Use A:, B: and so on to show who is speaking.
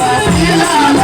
A: पाठीला